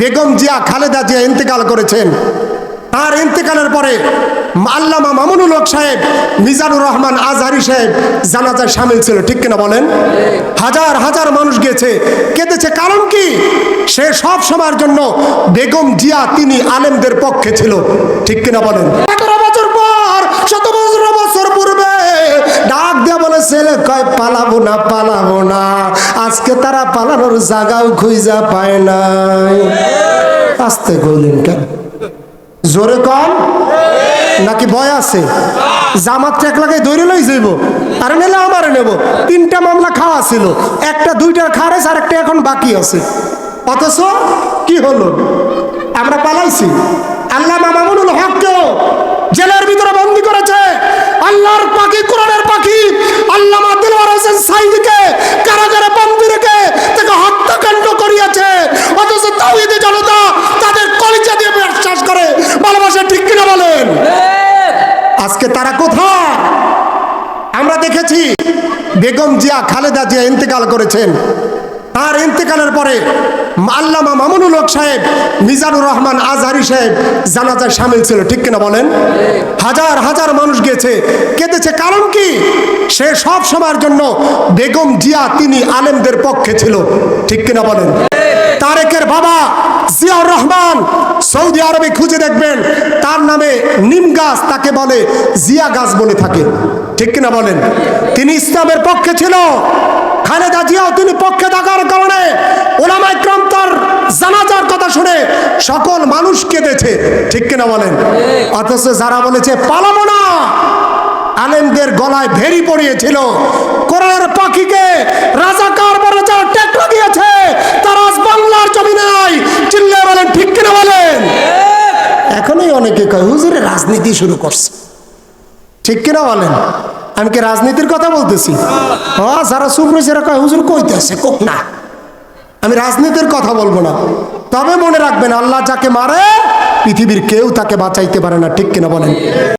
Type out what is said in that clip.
বেগম জিয়া খালেদা জিয়া ইন্তেকাল করেছেন। তার ইন্তেকালের পরে আল্লামা মামুনুল হক সাহেব, মিজানুর রহমান আজহারি সাহেব জানাজায় সামিল ছিল, ঠিক কিনা বলেন? হাজার হাজার মানুষ গেছে কেঁদেছে কারণ কি? সে সব সময়ের জন্য বেগম জিয়া তিনি আলেমদের পক্ষে ছিল, ঠিক কিনা বলেন? আজকে তারা পালানোর জায়গাও খুঁজা পায় নাই। আস্তে কইলেন কেন? জোরে কম? নাকি ভয় আছে? জামাত ট্যাক লাগাই দৌড়ে লই যাইব, আর নেলে আমারে নেব। তিনটা মামলা খাওয়া ছিল, একটা দুইটার খারেজ, আর একটা এখন বাকি আছে। অথচ কি হলো? আমরা পালাইছি। আল্লাহ মামুনুল হককেও জেলের ভিতরে বন্দি করেছে। আল্লাহর পাখি, কোরআনের পাখি। আল্লামা দিলওয়ার হোসেন সাইদিকে আজকে তারা কোথায়? আমরা দেখেছি বেগম জিয়া, খালেদা জিয়া ইন্তেকাল করেছেন। তার ইন্তেকালের পরে আল্লামা মামুনুল হক সাহেব, মিজানুর রহমান আজহারি সাহেব জানাজায় সামিল ছিল, ঠিক কিনা বলেন? হাজার হাজার মানুষ গিয়েছে। কেঁদেছে কারণ কি? সে সব সময়ের জন্য বেগম জিয়া তিনি আলেমদের পক্ষে ছিল, ঠিক কিনা বলেন? তারেকের বাবা জিয়াউর রহমান সৌদি আরবে খুঁজে দেখবেন, তার নামে নিম গাছ তাকে বলে জিয়া গাছ বলে থাকে। ঠিক কিনা বলেন? তিনি ইসলামের পক্ষে ছিল। খালেদা জিয়াও তিনি পক্ষে থাকার কারণে ওলামাই ক্রম তার জানাজার কথা শুনে সকল মানুষ কেঁদেছে। ঠিক কিনা বলেন? অথচ যারা বলেছে, পালাবো না! আলেমদের গলায় ভেরি পড়িয়েছিল কোরআনের পাখিকে রাজাকার বলে যা টেক লাগিয়েছে তারা আজ বাংলার জমিনে নাই চিল্লে বলেন ঠিক কিনা বলেন এখনই অনেকে কয়, হুজুরে রাজনীতি শুরু করছে। ঠিক কিনা বলেন? আমি কি রাজনীতির কথা বলতেছি? হ্যাঁ যারা চুপ রয়েছে, এরা কয়, হুজুর কইতেছে কোক না। আমি রাজনীতির কথা বলব না। তবে মনে রাখবেন, আল্লাহ যাকে মারে, পৃথিবীর কেউ তাকে বাঁচাইতে পারে না। ঠিক কিনা বলেন?